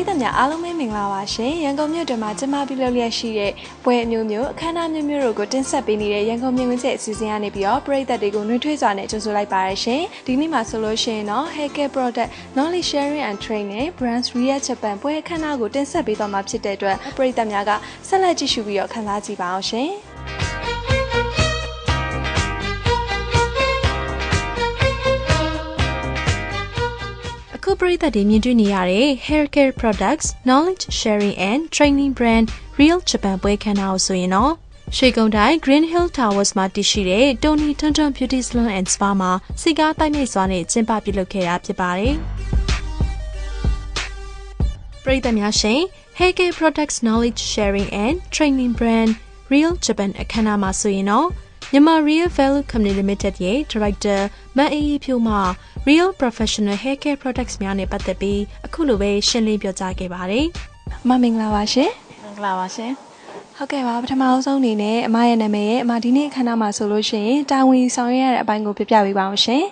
ရိသတ်များအားလုံးပဲမင်္ဂလာပါရှင်ရန်ကုန်မြို့တွင်မှာကျင်းပပြုလုပ်လျက်ရှိတဲ့ပွဲအမျိုးမျိုးအခမ်းအနားမျိုးမျိုးတို့ကိုတင်ဆက်ပေးနေတဲ့ရန်ကုန်မြင်ကွင်းချက်အစီအစဉ်ကနေပြီးတော့ပရိသတ်တွေကိုနှွေးထွေးစွာနဲ့ကြိုဆိုလိုက်ပါရရှင်ဒီနေ့မှာဆိုလို့ရှိရင်တော့ Haircare Product Knowledge Sharing and Training Brands Real Japan ပွဲအခမ်းအနားကိုတင်ဆက်ပေးသွားမှာဖြစ်တဲ့အတွက်ပရိသတ်များကဆက်လက်ကြည့်ရှုပြီးတော့ခံစားကြည့်ပါအောင်ရှင် ပရိသတ်တွေမြင်တွေ့နေရတဲ့ Hair Care Products Knowledge Sharing and Training Brand Real Japan ပွဲခန်းနာကိုဆိုရင်တော့ရွှေကုန်းတိုင်း Green Hill Towers မှာတည်ရှိတဲ့ Tony Tonton Beauty Salon and Spa မှာစီကားတိုက်မြိုက်စွာနဲ့ကျင်းပပြုလုပ်ခဲ့တာဖြစ်ပါတယ်။ပရိသတ်များရှင် Hair Care Products Knowledge Sharing and Training Brand Real Japan အခမ်းအနားမှာဆိုရင်တော့ မြန်မာ Real Value Company Limited ရဲ့ Director မန်အေးအေးဖြိုးမှ Real Professional Hair Care Products များနဲ့ပတ်သက်ပြီးအခုလိုပဲရှင်းလင်းပြောကြားခဲ့ပါတယ်။အမမင်္ဂလာပါရှင်မင်္ဂလာပါရှင်ဟုတ်ကဲ့ပါပထမအဆုံးအနေနဲ့အမရဲ့နာမည်ရဲ့အမဒီနေ့အခမ်းအနားမှာဆိုလို့ရှိရင်တာဝန်ဆောင်ရွက်ရတဲ့အပိုင်းကိုပြပြပေးပါအောင်ရှင်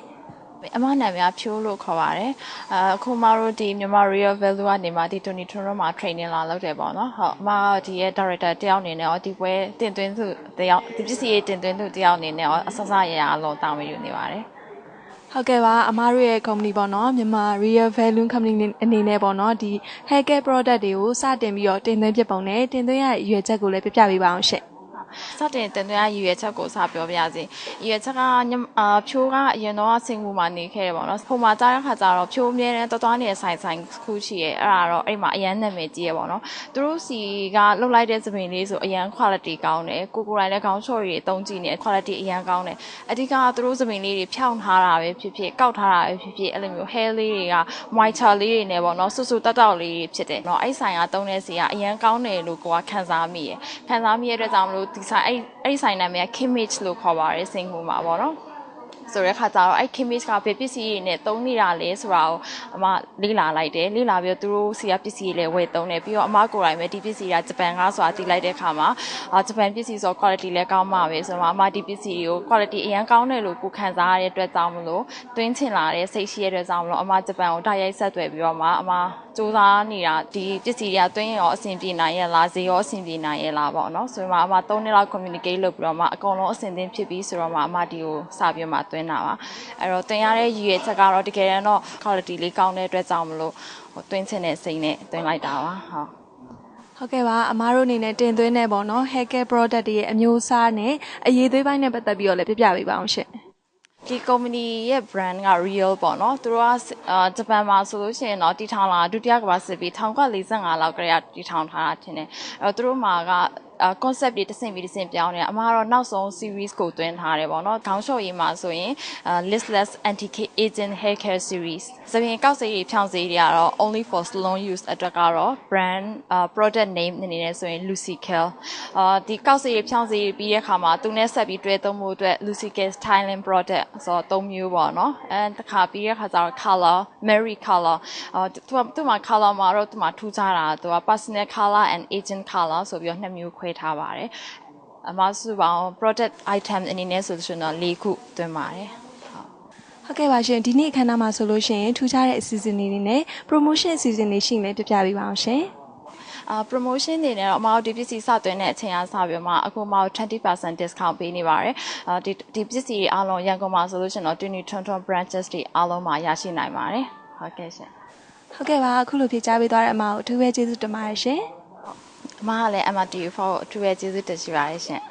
အမနာမည်ကဖြိုးလို့ခေါ်ပါတယ်အခုမတို့ဒီမြန်မာ Real Value ကနေမှဒီတိုနီထွန်းတော့မှာ training လာလုပ်တယ်ပေါ့နော်ဟုတ်အမဒီရဲ့ director တယောက်အနေနဲ့ရောဒီပွဲတင်သွင်းသူတယောက်ဒီပစ္စည်းရေးတင်သွင်းသူတယောက်အနေနဲ့ရောအဆဆရရအလုံးတောင်းယူနေပါတယ်ဟုတ်ကဲ့ပါအမားတို့ရဲ့ company ပေါ့နော်မြန်မာ Real Value Company အနေနဲ့ပေါ့နော်ဒီ hair care product တွေကိုစတင်ပြီးတော့တင်သွင်းဖြစ်ပုံနဲ့တင်သွင်းရတဲ့ရည်ရွယ်ချက်ကိုလည်းပြပြပေးပါအောင်ရှင့် စတင်တင်သွင်းရရည်ရွယ်ချက်ကိုစပြောပြရစီရည်ရွယ်ချက်ကညမအာဖြိုးကအရင်တော့စင်ကူမှာနေခဲ့တယ်ပေါ့နော်ဟိုမှာကြားတဲ့ခါကျတော့ဖြိုးအမြဲတမ်းတော်တော်နေတဲ့ဆိုင်ဆိုင်ခုရှိရဲအဲ့ဒါတော့အဲ့မှာအရန်နာမည်ကြီးရပေါ့နော်သူတို့စီကလုတ်လိုက်တဲ့သပင်လေးဆိုအရန် quality ကောင်းတယ်ကိုကိုယ်တိုင်လည်းခေါင်းချော်ရည်အသုံးကြည့်နေ quality အရန်ကောင်းတယ်အဓိကသူတို့သပင်လေးတွေဖြောင်းထားတာပဲဖြစ်ဖြစ်ကောက်ထားတာပဲဖြစ်ဖြစ်အဲ့လိုမျိုး hair လေးတွေက moisture လေးတွေနဲ့ပေါ့နော်ဆူဆူတက်တောက်လေးတွေဖြစ်တယ်เนาะအဲ့ဆိုင်ကသုံးတဲ့စီကအရန်ကောင်းတယ်လို့ကိုကခံစားမိရယ်ခံစားမိရတဲ့အတွက်ကြောင့်မလို့ဒီ ဆိုင်အဲ့အဲ့ဒီဆိုင်နာမည်က Kimage လို့ခေါ်ပါတယ်စင်ကူမှာပေါ့နော်ဆိုတဲ့ခါကျတော့အဲ့ Kimage ကဘယ်ပစ္စည်းတွေနဲ့သုံးနေတာလဲဆိုတာကိုအမလေ့လာလိုက်တယ်လေ့လာပြီးတော့သူတို့စီကပစ္စည်းတွေလည်းဝယ်သုံးတယ်ပြီးတော့အမကိုယ်တိုင်ပဲဒီပစ္စည်းကဂျပန်ကဆိုတာတည်လိုက်တဲ့ခါမှာအာဂျပန်ပစ္စည်းဆို quality လည်းကောင်းမှာပဲဆိုတော့အမဒီပစ္စည်းတွေကို quality အရင်ကောင်းတယ်လို့ကိုခံစားရတဲ့အတွက်ကြောင့်မလို့တွင်းချင်လာတဲ့စိတ်ရှိရတဲ့အတွက်ကြောင့်မလို့အမဂျပန်ကိုတိုက်ရိုက်ဆက်သွယ်ပြီးတော့မှအမ စူးစမ်းနေတာဒီပစ္စည်းတွေကတွင်းရောအဆင်ပြေနိုင်ရဲ့လားဈေးရောအဆင်ပြေနိုင်ရဲ့လားပေါ့နော်ဆိုတော့အမ3နှစ်လောက် communicate လုပ်ပြီးတော့မှအကုန်လုံးအဆင်သင့်ဖြစ်ပြီးဆိုတော့မှအမဒီကိုစပြီးမှတွင်းတာပါအဲ့တော့တွင်းရတဲ့ရည်ရွယ်ချက်ကတော့တကယ်တော့ quality လေးကောင်းတဲ့အတွက်ကြောင့်မလို့ဟိုတွင်းချင်တဲ့စိတ်နဲ့တွင်းလိုက်တာပါဟုတ်ဟုတ်ကဲ့ပါအမားတို့အနေနဲ့တင်သွင်းတဲ့ပေါ့နော် hair care product တွေရဲ့အမျိုးအစားနဲ့အရေးသွေးပိုင်းနဲ့ပတ်သက်ပြီးတော့လည်းပြပြပေးပါအောင်ရှင့် ဒီ company ရဲ့ brand က real ပေါ့နော်သူတို့ကအာဂျပန်မှာဆိုလို့ရှိရင်တော့တည်ထောင်လာဒုတိယကမ္ဘာစစ်ပြီး1945လောက်ကတည်းကတည်ထောင်ထားတာထင်တယ်အဲ့တော့သူတို့မှာကအာ concept တွေတစ်ဆင့်ပြီးတစ်ဆင့်ပြောင်းနေအမှားတော့နောက်ဆုံး series ကိုတွင်းထားတယ်ပေါ့နော်ခေါင်းလျှော့ရေးမှာဆိုရင် listless anti aging hair care series စပြင်ကောက်စိတ်တွေဖြောင်းစိတ်တွေကတော့ only for salon use အတွက်ကတော့ brand product name အနေနဲ့ဆိုရင် Lucy Kell အာဒီကောက်စိတ်တွေဖြောင်းစိတ်တွေပြီးတဲ့အခါမှာသူနဲ့ဆက်ပြီးတွဲသုံးဖို့အတွက် Lucy Kell Thailand product ဆိုတော့သုံးမျိုးပေါ့နော်အဲတခါပြီးတဲ့အခါကျတော့ color Mary color အာသူကသူ့မှာ color မှာတော့သူ့မှာထူးခြားတာသူက personal color and agent color ဆိုပြီးတော့နှစ်မျိုးခွဲထားပါတယ်အမစုပေါင်း product item အနေနဲ့ဆိုလို့ရှိရင်တော့၄ခုတွင်ပါတယ်ဟုတ်ကဲ့ပါရှင်ဒီနေ့အခမ်းအနားမှာဆိုလို့ရှိရင်ထူးခြားတဲ့အစီအစဉ်တွေနဲ့ promotion အစီအစဉ်တွေရှိရင်လည်းပြပြပေးပါအောင်ရှင်အာ promotion တွေနဲ့တော့အမတို့ဒီပစ္စည်းစသွင်းတဲ့အချိန်အားစပြီးမှအခုမှ20% discount ပေးနေပါတယ်အာဒီဒီပစ္စည်းတွေအားလုံးရန်ကုန်မှာဆိုလို့ရှိရင်တော့2020 branches တွေအားလုံးမှာရရှိနိုင်ပါတယ်ဟုတ်ကဲ့ရှင်ဟုတ်ကဲ့ပါအခုလိုဖြေကြားပေးသွားတဲ့အမကိုအထူးပဲကျေးဇူးတင်ပါတယ်ရှင် အမကလည်း MRTU4 ကိုအထူးပဲကျေးဇူးတင်ရှိပါတယ်ရှင်